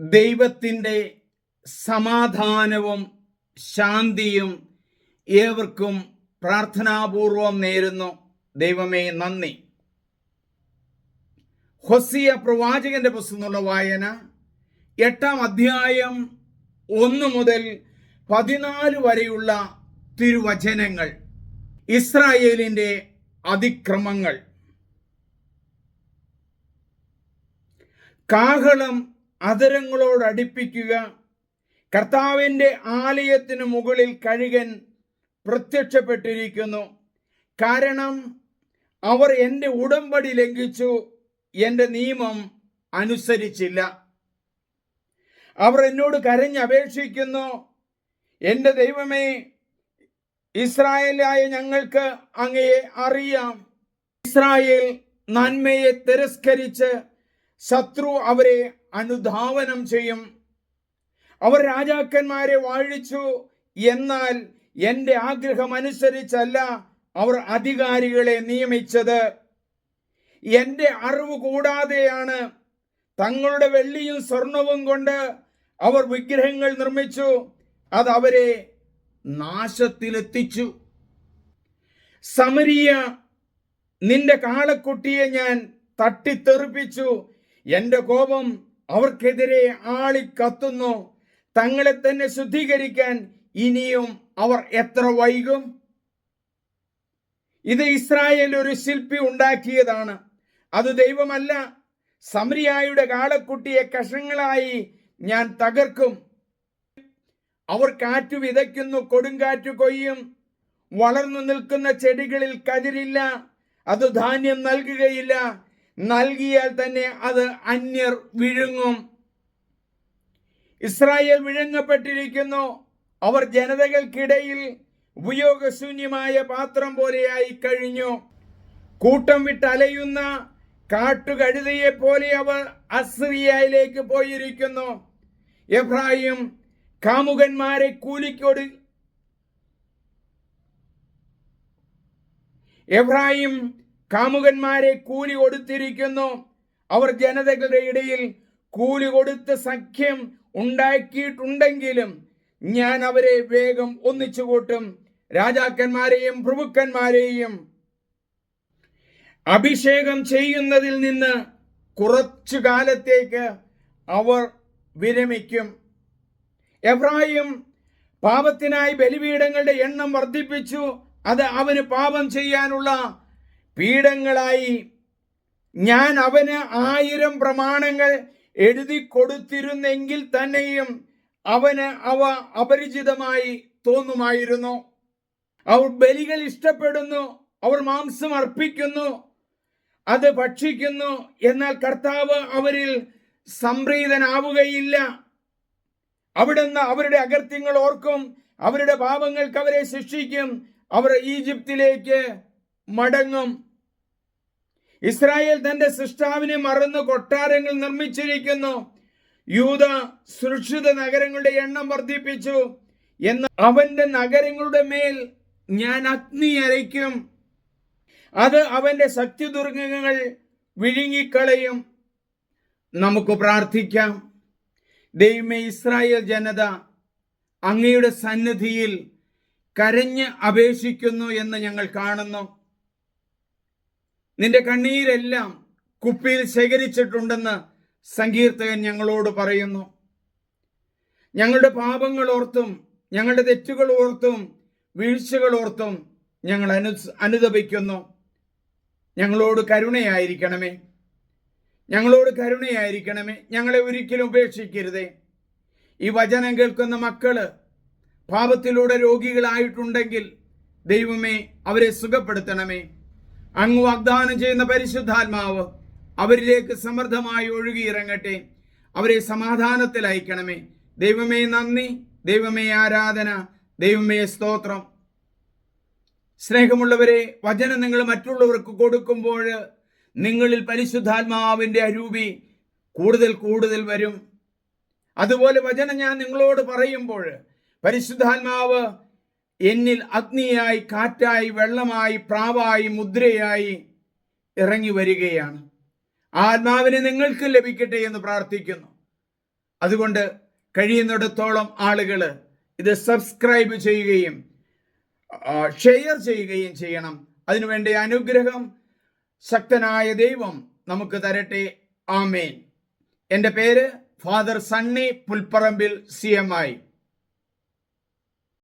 ദൈവത്തിന്റെ സമാധാനവും ശാന്തിയും ഏവർക്കും പ്രാർത്ഥനാപൂർവം നേരുന്നു. ദൈവമേ നന്ദി. ഹൊസിയ പ്രവാചകന്റെ പുസ്തകമുള്ള വായന എട്ടാം അധ്യായം ഒന്ന് മുതൽ പതിനാല് വരെയുള്ള തിരുവചനങ്ങൾ. ഇസ്രായേലിന്റെ അതിക്രമങ്ങൾ. കാഹളം അതരങ്ങളോട് അടുപ്പിക്കുക. കർത്താവിന്റെ ആലയത്തിന് മുകളിൽ കഴുകൻ പ്രത്യക്ഷപ്പെട്ടിരിക്കുന്നു. കാരണം അവർ എന്റെ ഉടമ്പടി ലംഘിച്ചു എന്റെ നിയമം അനുസരിച്ചില്ല. അവർ എന്നോട് കരഞ്ഞപേക്ഷിക്കുന്നു എന്റെ ദൈവമേ ഇസ്രായേലായ ഞങ്ങൾക്ക് അങ്ങയെ അറിയാം. ഇസ്രായേൽ നന്മയെ തിരസ്കരിച്ച് ശത്രു അവരെ അനുധാവനം ചെയ്യും. അവർ രാജാക്കന്മാരെ വാഴിച്ചു. എന്നാൽ എന്റെ ആഗ്രഹം അനുസരിച്ചല്ല അവർ അധികാരികളെ നിയമിച്ചത്. എന്റെ അറിവ് കൂടാതെയാണ് തങ്ങളുടെ വെള്ളിയും സ്വർണവും കൊണ്ട് അവർ വിഗ്രഹങ്ങൾ നിർമ്മിച്ചു. അത് അവരെ നാശത്തിലെത്തിച്ചു. സമരിയ നിന്റെ കാളക്കുട്ടിയെ ഞാൻ തട്ടിത്തെറിപ്പിച്ചു. എന്റെ കോപം അവർക്കെതിരെ ആളിക്കത്തുന്നു തങ്ങളെ തന്നെ ശുദ്ധീകരിക്കാൻ ഇനിയും അവർ എത്ര വൈകും? ഇത് ഇസ്രായേൽ ഒരു ശില്പി ഉണ്ടാക്കിയതാണ്. അത് ദൈവമല്ല. സമരിയായുടെ കാളക്കുട്ടിയെ കഷങ്ങളായി ഞാൻ തകർക്കും. അവർ കാറ്റു വിതയ്ക്കുന്നു കൊടുങ്കാറ്റു കൊയ്യും. വളർന്നു നിൽക്കുന്ന ചെടികളിൽ കതിരില്ല. അത് ധാന്യം നൽകുകയില്ല. നൽകിയാൽ തന്നെ അത് അന്യർ വിഴുങ്ങും. ഇസ്രായേൽ വിഴുങ്ങപ്പെട്ടിരിക്കുന്നു. അവർ ജനതകൾക്കിടയിൽ ഉപയോഗശൂന്യമായ പാത്രം പോലെയായി കഴിഞ്ഞു. കൂട്ടം വിട്ടലയുന്ന കാട്ടുകഴുതയെ പോലെ അവർ അസ്രിയയിലേക്ക് പോയിരിക്കുന്നു. എബ്രാഹിം കാമുകന്മാരെ കൂലിക്കൊടു എബ്രാഹിം കാമുകന്മാരെ കൂലി കൊടുത്തിരിക്കുന്നു. അവർ ജനതകളുടെ ഇടയിൽ കൂലി കൊടുത്ത സഖ്യം ഉണ്ടാക്കിയിട്ടുണ്ടെങ്കിലും ഞാൻ അവരെ വേഗം ഒന്നിച്ചു കൂട്ടും. രാജാക്കന്മാരെയും പ്രഭുക്കന്മാരെയും അഭിഷേകം ചെയ്യുന്നതിൽ നിന്ന് കുറച്ചു കാലത്തേക്ക് അവർ വിരമിക്കും. എബ്രാഹിം പാപത്തിനായി ബലിപീഠങ്ങളുടെ എണ്ണം വർദ്ധിപ്പിച്ചു. അത് അവന് പാപം ചെയ്യാനുള്ള പീഠങ്ങളായി. ഞാൻ അവന് ആയിരം പ്രമാണങ്ങൾ എഴുതി കൊടുത്തിരുന്നെങ്കിൽ തന്നെയും അവന് അവ അപരിചിതമായി തോന്നുമായിരുന്നു. അവർ ബലികൾ ഇഷ്ടപ്പെടുന്നു അവർ മാംസം അർപ്പിക്കുന്നു അത് ഭക്ഷിക്കുന്നു എന്നാൽ കർത്താവ് അവരിൽ സംപ്രീതനാവുകയില്ല. അവിടുന്ന് അവരുടെ അകൃത്യങ്ങൾ ഓർക്കും അവരുടെ പാപങ്ങൾക്ക് അവരെ ശിക്ഷിക്കും അവർ ഈജിപ്തിലേക്ക് മടങ്ങും. ഇസ്രായേൽ തന്റെ സൃഷ്ടാവിനെ മറന്ന് കൊട്ടാരങ്ങൾ നിർമ്മിച്ചിരിക്കുന്നു. യൂത സുരക്ഷിത നഗരങ്ങളുടെ എണ്ണം വർദ്ധിപ്പിച്ചു. എന്ന അവന്റെ നഗരങ്ങളുടെ മേൽ ഞാൻ അഗ്നി അരയ്ക്കും. അത് അവന്റെ ശക്തി ദുർഗങ്ങൾ വിഴുങ്ങിക്കളയും. നമുക്ക് പ്രാർത്ഥിക്കാം. ദൈവമേ ഇസ്രായേൽ ജനത അങ്ങയുടെ സന്നിധിയിൽ കരഞ്ഞ് അപേക്ഷിക്കുന്നു എന്ന് ഞങ്ങൾ കാണുന്നു. നിന്റെ കണ്ണീരെല്ലാം കുപ്പിയിൽ ശേഖരിച്ചിട്ടുണ്ടെന്ന് സങ്കീർത്തകൻ ഞങ്ങളോട് പറയുന്നു. ഞങ്ങളുടെ പാപങ്ങൾ ഓർത്തും ഞങ്ങളുടെ തെറ്റുകൾ ഓർത്തും വീഴ്ചകൾ ഓർത്തും ഞങ്ങൾ അനു അനുദപിക്കുന്നു. ഞങ്ങളോട് കരുണയായിരിക്കണമേ. ഞങ്ങളോട് കരുണയായിരിക്കണമേ. ഞങ്ങളെ ഒരിക്കലും ഉപേക്ഷിക്കരുതേ. ഈ വചനം കേൾക്കുന്ന മക്കൾ പാപത്തിലൂടെ രോഗികളായിട്ടുണ്ടെങ്കിൽ ദൈവമേ അവരെ സുഖപ്പെടുത്തണമേ. അങ്ങ് വാഗ്ദാനം ചെയ്യുന്ന പരിശുദ്ധാത്മാവ് അവരിലേക്ക് സമൃദ്ധമായി ഒഴുകിയിറങ്ങട്ടെ. അവരെ സമാധാനത്തിൽ അയക്കണമേ. ദൈവമേ നന്ദി ദൈവമേ ആരാധന ദൈവമേ സ്തോത്രം. സ്നേഹമുള്ളവരെ വചനം നിങ്ങൾ മറ്റുള്ളവർക്ക് കൊടുക്കുമ്പോൾ നിങ്ങളിൽ പരിശുദ്ധാത്മാവിന്റെ അരൂപി കൂടുതൽ കൂടുതൽ വരും. അതുപോലെ വചനം ഞാൻ നിങ്ങളോട് പറയുമ്പോൾ പരിശുദ്ധാത്മാവ് എന്നിൽ അഗ്നിയായി കാറ്റായി വെള്ളമായി പ്രാവായി മുദ്രയായി ഇറങ്ങി വരികയാണ്. ആത്മാവിനെ നിങ്ങൾക്ക് ലഭിക്കട്ടെ എന്ന് പ്രാർത്ഥിക്കുന്നു. അതുകൊണ്ട് കഴിയുന്നിടത്തോളം ആളുകൾ ഇത് സബ്സ്ക്രൈബ് ചെയ്യുകയും ഷെയർ ചെയ്യുകയും ചെയ്യണം. അതിനുവേണ്ടി അനുഗ്രഹം ശക്തനായ ദൈവം നമുക്ക് തരട്ടെ. ആമേൻ. എന്റെ പേര് father Sunny Pulpparambil C M I.